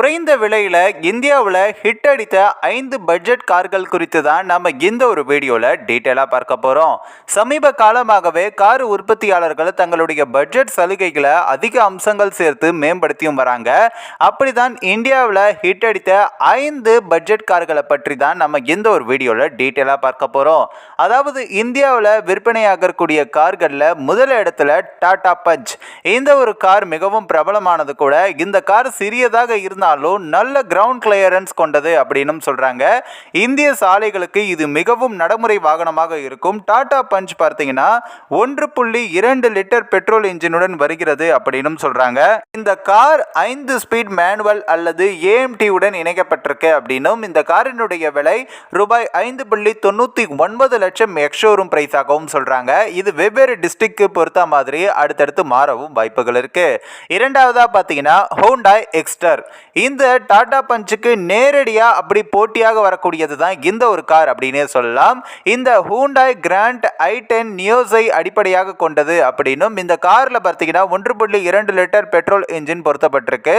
குறைந்த விலையில் இந்தியாவில் ஹிட் அடித்த ஐந்து பட்ஜெட் கார்கள் குறித்து தான் நம்ம இந்த ஒரு வீடியோவில் டீட்டெயிலாக பார்க்க போகிறோம் சமீப காலமாகவே கார் உற்பத்தியாளர்கள் தங்களுடைய பட்ஜெட் சலுகைகளை அதிக அம்சங்கள் சேர்த்து மேம்படுத்தியும் வராங்க. அப்படி தான் இந்தியாவில் ஹிட் அடித்த ஐந்து பட்ஜெட் கார்களை பற்றி தான் நம்ம இந்த ஒரு வீடியோவில் டீட்டெயிலாக பார்க்க போகிறோம் அதாவது இந்தியாவில் விற்பனையாகக்கூடிய கார்களில் முதல் இடத்துல டாடா பஞ்ச். இந்த ஒரு கார் மிகவும் பிரபலமானது கூட இந்த கார் சிறியதாக இருந்தாலும் நல்ல கிரவுண்ட் கிளியரன்ஸ் கொண்டது அப்படின்னு சொல்கிறாங்க இந்திய சாலைகளுக்கு இது மிகவும் நடைமுறை வாகனமாக இருக்கும். டாடா பஞ்ச் பார்த்தீங்கன்னா ஒன்று புள்ளி இரண்டு லிட்டர் பெட்ரோல் இன்ஜினுடன் வருகிறது அப்படின்னு சொல்கிறாங்க இந்த கார் ஐந்து ஸ்பீட் மேனுவல் அல்லது ஏஎம்டி உடன் இணைக்கப்பட்டிருக்கு அப்படின்னும் இந்த காரினுடைய விலை ரூபாய் ஐந்து புள்ளி தொண்ணூற்றி ஒன்பது லட்சம் எக்ஷோரூம் பிரைஸாகவும் சொல்கிறாங்க இது வெவ்வேறு டிஸ்ட்ரிக்கு பொறுத்த மாதிரி அடுத்தடுத்து மாறவும் வாய்ப்புகள் இருக்கு. இரண்டாவதாக பார்த்தீங்கன்னா ஹோண்டாய் எக்ஸ்டர் இந்த டாடா பஞ்சுக்கு நேரடியாக அப்படி போட்டியாக வரக்கூடியது தான் இந்த ஒரு கார் அப்படின்னே சொல்லலாம். இந்த ஹூண்டாய் கிராண்ட் ஐ டென் நியோஸை அடிப்படையாக கொண்டது அப்படின்னும் இந்த காரில் பார்த்தீங்கன்னா ஒன்று புள்ளி இரண்டு லிட்டர் பெட்ரோல் இன்ஜின் பொருத்தப்பட்டிருக்கு.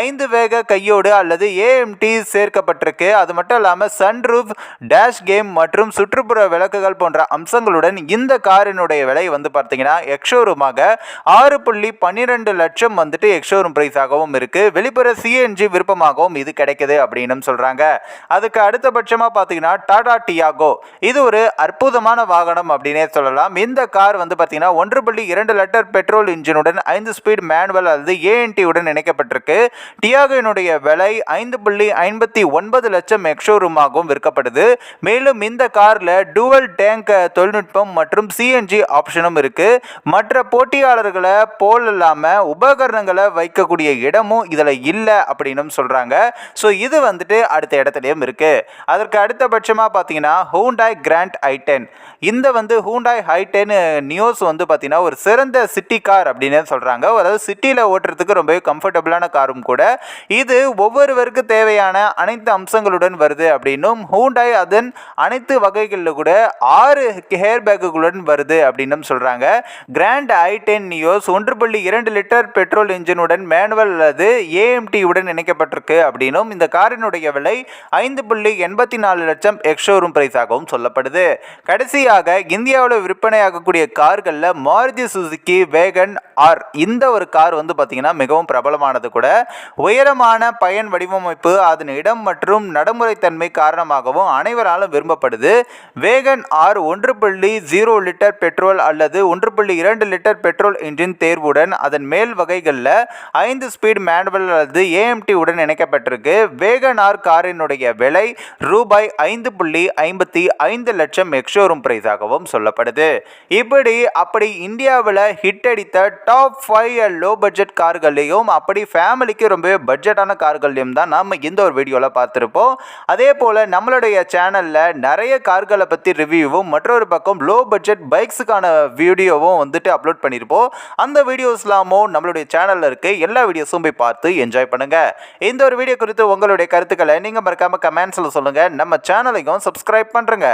ஐந்து வேக கையோடு அல்லது ஏஎம்டி சேர்க்கப்பட்டிருக்கு. அது மட்டும் இல்லாமல் சன்ரூஃப் டேஷ் கேம் மற்றும் சுற்றுப்புற விளக்குகள் போன்ற அம்சங்களுடன் இந்த காரினுடைய விலை வந்து பார்த்தீங்கன்னா எக்ஷோரூமாக ஆறு புள்ளி பன்னிரெண்டு லட்சம் வந்துட்டு எக்ஷோரூம் ப்ரைஸாகவும் இருக்குது வெளிப்புற சிஎன் சிஎன்ஜி விருப்பமாகவும் இது கிடைக்குது அப்படின்னு சொல்கிறாங்க அதுக்கு அடுத்தபட்சமாக பார்த்தீங்கன்னா டாடா டியாகோ. இது ஒரு அற்புதமான வாகனம் அப்படின்னே சொல்லலாம். இந்த கார் வந்து பார்த்தீங்கன்னா ஒன்று புள்ளி இரண்டு லிட்டர் பெட்ரோல் இன்ஜினுடன் ஐந்து ஸ்பீட் மேனுவல் அல்லது ஏஎன்டி உடன் இணைக்கப்பட்டிருக்கு. டியாகோனுடைய விலை ஐந்து புள்ளி ஐம்பத்தி ஒன்பது லட்சம் எக்ஷோரூமாகவும் விற்கப்படுது. மேலும் இந்த காரில் டூவல் டேங்க் தொழில்நுட்பம் மற்றும் சிஎன்ஜி ஆப்ஷனும் இருக்குது மற்ற போட்டியாளர்களை போல் இல்லாமல் உபகரணங்களை வைக்கக்கூடிய இடமும் இதில் இல்லை அப்படின்னு சொல்கிறாங்க ஸோ இது வந்துட்டு அடுத்த இடத்துலையும் இருக்குது அதற்கு அடுத்தபட்சமாக பார்த்தீங்கன்னா ஹூண்டாய் கிராண்ட் ஐ டென் இந்த வந்து ஹூண்டாய் ஹை டென் நியோஸ் வந்து பார்த்தீங்கன்னா ஒரு சிறந்த சிட்டி கார் அப்படின்னு சொல்கிறாங்க அதாவது சிட்டியில் ஓட்டுறதுக்கு ரொம்பவே கம்ஃபர்டபுளான காரும் கூட. இது ஒவ்வொருவருக்கு தேவையான அனைத்து அம்சங்களுடன் வருது அப்படின்னும் ஹூண்டாய் அதன் அனைத்து வகைகளில் கூட ஆறு ஹேர் பேக்குகளுடன் வருது அப்படின்னும் சொல்கிறாங்க கிராண்ட் ஐ டென் நியோஸ் ஒன்று புள்ளி இரண்டு லிட்டர் பெட்ரோல் இன்ஜினுடன் மேனுவல் அல்லது ஏஎம்டி உடன் இணைக்கப்பட்டிருக்கு அப்படின்னும் இந்த காரினுடைய விலை ஐந்து புள்ளி எண்பத்தி நாலு லட்சம் எக்ஷோரூம் பிரைஸாகவும் சொல்லப்படுது. கடைசியாக இந்தியாவில் விற்பனையாகக்கூடிய கார்களில் மாருதி சுசுக்கி வேகன் ஆர். இந்த ஒரு கார் வந்து பார்த்திங்கன்னா மிகவும் பிரபலமானது கூட. உயரமான பயன் வடிவமைப்பு அதன் இடம் மற்றும் நடைமுறைத்தன்மை காரணமாகவும் அனைவராலும் விரும்பப்படுது. வேகன் ஆர் ஒன்று புள்ளி ஜீரோ லிட்டர் பெட்ரோல் அல்லது ஒன்று புள்ளி இரண்டு லிட்டர் பெட்ரோல் இன்ஜின் தேர்வுடன் அதன் மேல் வகைகளில் ஐந்து ஸ்பீட் மேனுவல் அல்லது எம்டி உடன் இணைக்கப்பட்டிருக்கு. வேகன் ஆர் காரினுடைய விலை ரூபாய் ஐந்து புள்ளி ஐம்பத்தி ஐந்து லட்சம் எக்ஷோரூம் பிரைஸாகவும் சொல்லப்படுது. இப்படி அப்படி இந்தியாவில் ஹிட் அடித்த டாப் ஃபைவ் லோ பட்ஜெட் கார்களையும் அப்படி ஃபேமிலிக்கு ரொம்பவே பட்ஜெட்டான கார்களையும் தான் நாம் இந்த ஒரு வீடியோவில் பார்த்துருப்போம். அதே போல் நம்மளுடைய சேனலில் நிறைய கார்களை பற்றி ரிவ்யூவும் மற்றொரு பக்கம் லோ பட்ஜெட் பைக்ஸுக்கான வீடியோவும் வந்துட்டு அப்லோட் பண்ணியிருப்போம் அந்த வீடியோஸ்லாமும் நம்மளுடைய சேனலில் இருக்க. எல்லா வீடியோஸும் போய் பார்த்து என்ஜாய் பண்ணுங்கள் இந்த ஒரு வீடியோ குறித்து உங்களுடைய கருத்துக்களை நீங்கள் மறக்காமல் கமெண்ட்ஸில் சொல்லுங்கள் நம்ம சேனலையும் சப்ஸ்கிரைப் பண்ணுறங்க